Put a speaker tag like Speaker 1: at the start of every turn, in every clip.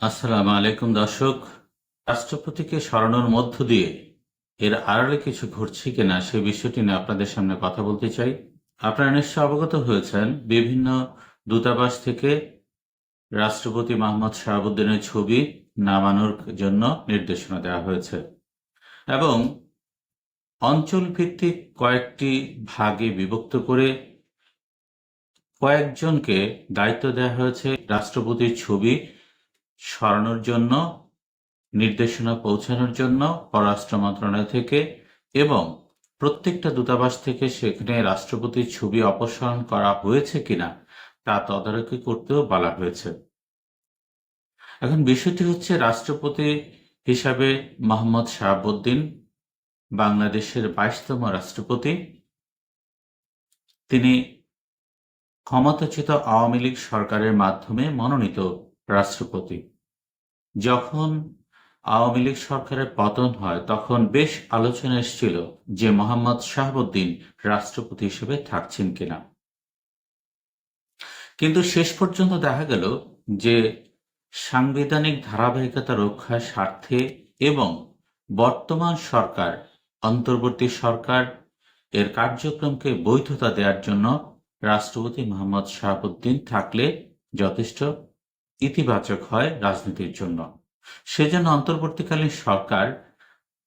Speaker 1: আসসালামু আলাইকুম দর্শক। রাষ্ট্রপতিকে সরানোর মধ্য দিয়ে এর আড়ালে কিছু ঘটছে কিনা সে বিষয়টি নিয়ে আপনাদের সামনে কথা বলতে চাই। আপনারা নিশ্চয় অবগত হয়েছেন, বিভিন্ন দূতাবাস থেকে রাষ্ট্রপতি মোহাম্মদ শাহাবুদ্দিনের ছবি নামানোর জন্য নির্দেশনা দেওয়া হয়েছে এবং অঞ্চল ভিত্তিক কয়েকটি ভাগে বিভক্ত করে কয়েকজনকে দায়িত্ব দেওয়া হয়েছে। রাষ্ট্রপতির ছবি সরানোর জন্য, নির্দেশনা পৌঁছানোর জন্য পররাষ্ট্র মন্ত্রণালয় থেকে এবং প্রত্যেকটা দূতাবাস থেকে সেখানে রাষ্ট্রপতির ছবি অপসারণ করা হয়েছে কিনা তা তদারকি করতেও বলা হয়েছে। এখন বিষয়টি হচ্ছে রাষ্ট্রপতি হিসাবে মোহাম্মদ শাহাবুদ্দিন, বাংলাদেশের বাইশতম রাষ্ট্রপতি। তিনি ক্ষমতাচ্যুত আওয়ামী লীগ সরকারের মাধ্যমে মনোনীত রাষ্ট্রপতি। যখন আওয়ামী লীগ সরকারের পতন হয়, তখন বেশ আলোচনা এসেছিল যে মোহাম্মদ শাহাবুদ্দিন রাষ্ট্রপতি হিসেবে থাকছেন কিনা। কিন্তু শেষ পর্যন্ত দেখা গেল যে সাংবিধানিক ধারাবাহিকতা রক্ষার স্বার্থে এবং বর্তমান সরকার, অন্তর্বর্তী সরকার এর কার্যক্রমকে বৈধতা দেওয়ার জন্য রাষ্ট্রপতি মোহাম্মদ শাহাবুদ্দিন থাকলে যথেষ্ট ইতিবাচক হয় রাজনীতির জন্য। সেজন্য অন্তর্বর্তীকালীন সরকার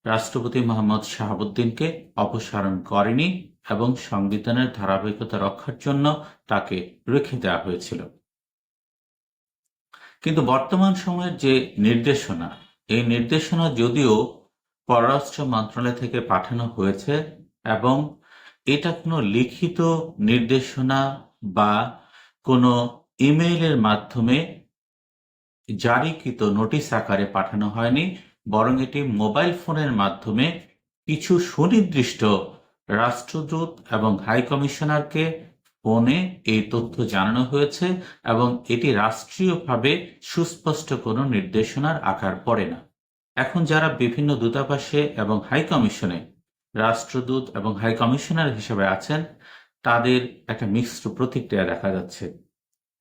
Speaker 1: রাষ্ট্রপতি মোহাম্মদ শাহাবুদ্দিনকে অপসারণ করেনি এবং সংবিধানের ধারাবাহিকতা রক্ষার জন্য তাকে রেখে দেওয়া হয়েছিল। কিন্তু বর্তমান সময়ের যে নির্দেশনা, এই নির্দেশনা যদিও পররাষ্ট্র মন্ত্রণালয় থেকে পাঠানো হয়েছে এবং এটা কোনো লিখিত নির্দেশনা বা কোনো ইমেইলের মাধ্যমে জারিকৃত নোটিশ আকারে পাঠানো হয়নি, বরং এটি মোবাইল ফোনের মাধ্যমে কিছু সুনির্দিষ্ট রাষ্ট্রদূত এবং হাই কমিশনারকে ফোনে এই তথ্য জানানো হয়েছে এবং এটি রাষ্ট্রীয়ভাবে সুস্পষ্ট কোনো নির্দেশনার আকার পড়ে না। এখন যারা বিভিন্ন দূতাবাসে এবং হাই কমিশনে রাষ্ট্রদূত এবং হাই কমিশনার হিসেবে আছেন, তাদের একটা মিশ্র প্রতিক্রিয়া দেখা যাচ্ছে।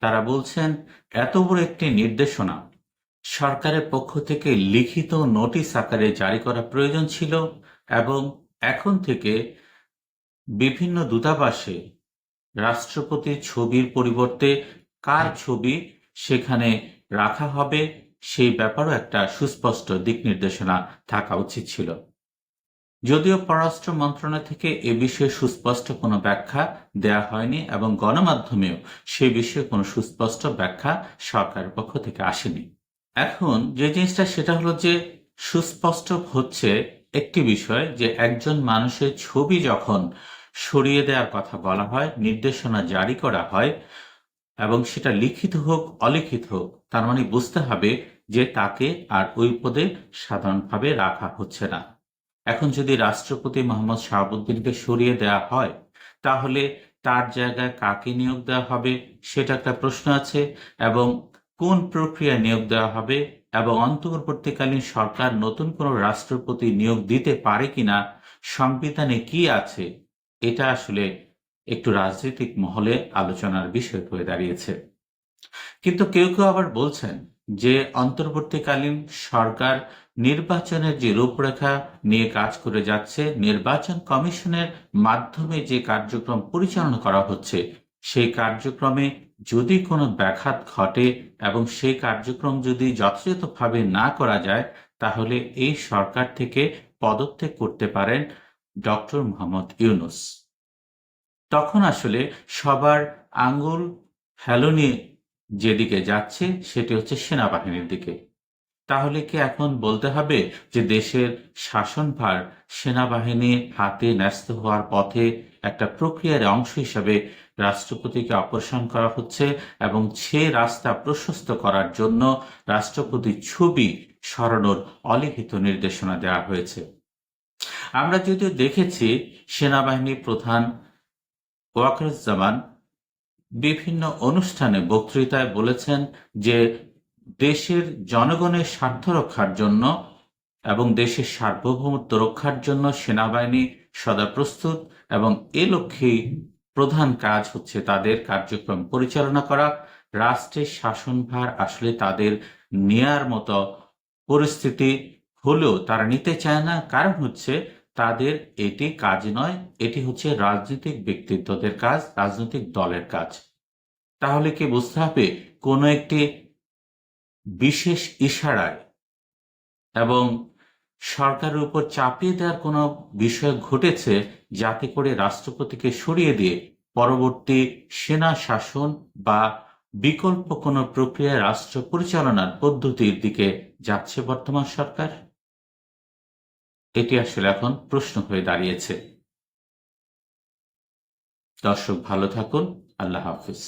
Speaker 1: তারা বলছেন, এত বড় একটি নির্দেশনা। সরকারের পক্ষ থেকে লিখিত নোটিশ আকারে জারি করা প্রয়োজন ছিল এবং এখন থেকে বিভিন্ন দূতাবাসে রাষ্ট্রপতির ছবির পরিবর্তে কার ছবি সেখানে রাখা হবে সেই ব্যাপারও একটা সুস্পষ্ট দিক নির্দেশনা থাকা উচিত ছিল। যদিও পররাষ্ট্র মন্ত্রণালয় থেকে এ বিষয়ে সুস্পষ্ট কোনো ব্যাখ্যা দেয়া হয়নি এবং গণমাধ্যমেও সে বিষয়ে কোনো সুস্পষ্ট ব্যাখ্যা সরকারের পক্ষ থেকে আসেনি। এখন যে জিনিসটা সেটা হলো যে সুস্পষ্ট হচ্ছে একটি বিষয় যে একজন মানুষের ছবি যখন সরিয়ে দেওয়ার কথা বলা হয়, নির্দেশনা জারি করা হয় এবং সেটা লিখিত হোক, অলিখিত হোক, তার মানে বুঝতে হবে যে তাকে আর ওই পদে সাধারণভাবে রাখা হচ্ছে না। এখন যদি রাষ্ট্রপতি মোহাম্মদ শাহাবুদ্দিনকে সরিয়ে দেওয়া হয়, তাহলে তার জায়গায় কাকে নিয়োগ দেওয়া হবে সেটা একটা প্রশ্ন আছে এবং কোন প্রক্রিয়া নিয়োগ দেওয়া হবে এবং অন্তর্বর্তীকালীন সরকার নতুন কোনো রাষ্ট্রপতি নিয়োগ দিতে পারে কিনা, সংবিধানে কি আছে, এটা আসলে একটু রাজনৈতিক মহলে আলোচনার বিষয় হয়ে দাঁড়িয়েছে। কিন্তু কেউ কেউ আবার বলছেন যে অন্তর্বর্তীকালীন সরকার নির্বাচনের যে রূপরেখা নিয়ে কাজ করে যাচ্ছে, নির্বাচন কমিশনের মাধ্যমে যে কার্যক্রম পরিচালনা করা হচ্ছে, সেই কার্যক্রমে যদি কোনো ব্যাঘাত ঘটে এবং সেই কার্যক্রম যদি যথাযথভাবে না করা যায়, তাহলে এই সরকার থেকে পদত্যাগ করতে পারেন ডক্টর মোহাম্মদ ইউনুস। তখন আসলে সবার আঙ্গুল হেলনি যেদিকে যাচ্ছে, সেটি হচ্ছে সেনাবাহিনীর দিকে। তাহলে কি এখন বলতে হবে যে দেশের শাসনভার সেনাবাহিনীর হাতে ন্যস্ত হওয়ার পথে একটা প্রক্রিয়ার অংশ হিসাবে রাষ্ট্রপতিকে অপসারণ করা হচ্ছে এবং সে রাস্তা প্রশস্ত করার জন্য রাষ্ট্রপতির ছবি সরানোর অলিখিত নির্দেশনা দেওয়া হয়েছে। আমরা যদিও দেখেছি সেনাবাহিনী প্রধান ওয়াকরুজ্জামান বিভিন্ন অনুষ্ঠানে বক্তৃতায় বলেছেন যে দেশের জনগণের স্বার্থ রক্ষার জন্য এবং দেশের সার্বভৌমত্ব রক্ষার জন্য সেনাবাহিনী সদা প্রস্তুত এবং এ লক্ষ্যেই প্রধান কাজ হচ্ছে তাদের কার্যক্রম পরিচালনা করা। রাষ্ট্রের শাসনভার আসলে তাদের নেয়ার মতো পরিস্থিতি হলেও তারা নিতে চায় না। কারণ হচ্ছে তাদের এটি কাজ নয়, এটি হচ্ছে রাজনৈতিক ব্যক্তিত্বদের কাজ, রাজনৈতিক দলের কাজ। তাহলে কি বুঝতে হবে, কোনো একটি বিশেষ ইশারায় এবং সরকারের উপর চাপিয়ে দেওয়ার কোনো বিষয় ঘটেছে যাতে করে রাষ্ট্রপতিকে সরিয়ে দিয়ে পরবর্তী সেনা শাসন বা বিকল্প কোনো প্রক্রিয়ায় রাষ্ট্র পরিচালনার পদ্ধতির দিকে যাচ্ছে বর্তমান সরকার? এটি আসলে এখন প্রশ্ন হয়ে দাঁড়িয়েছে। দর্শক ভালো থাকুন আল্লাহ হাফিজ।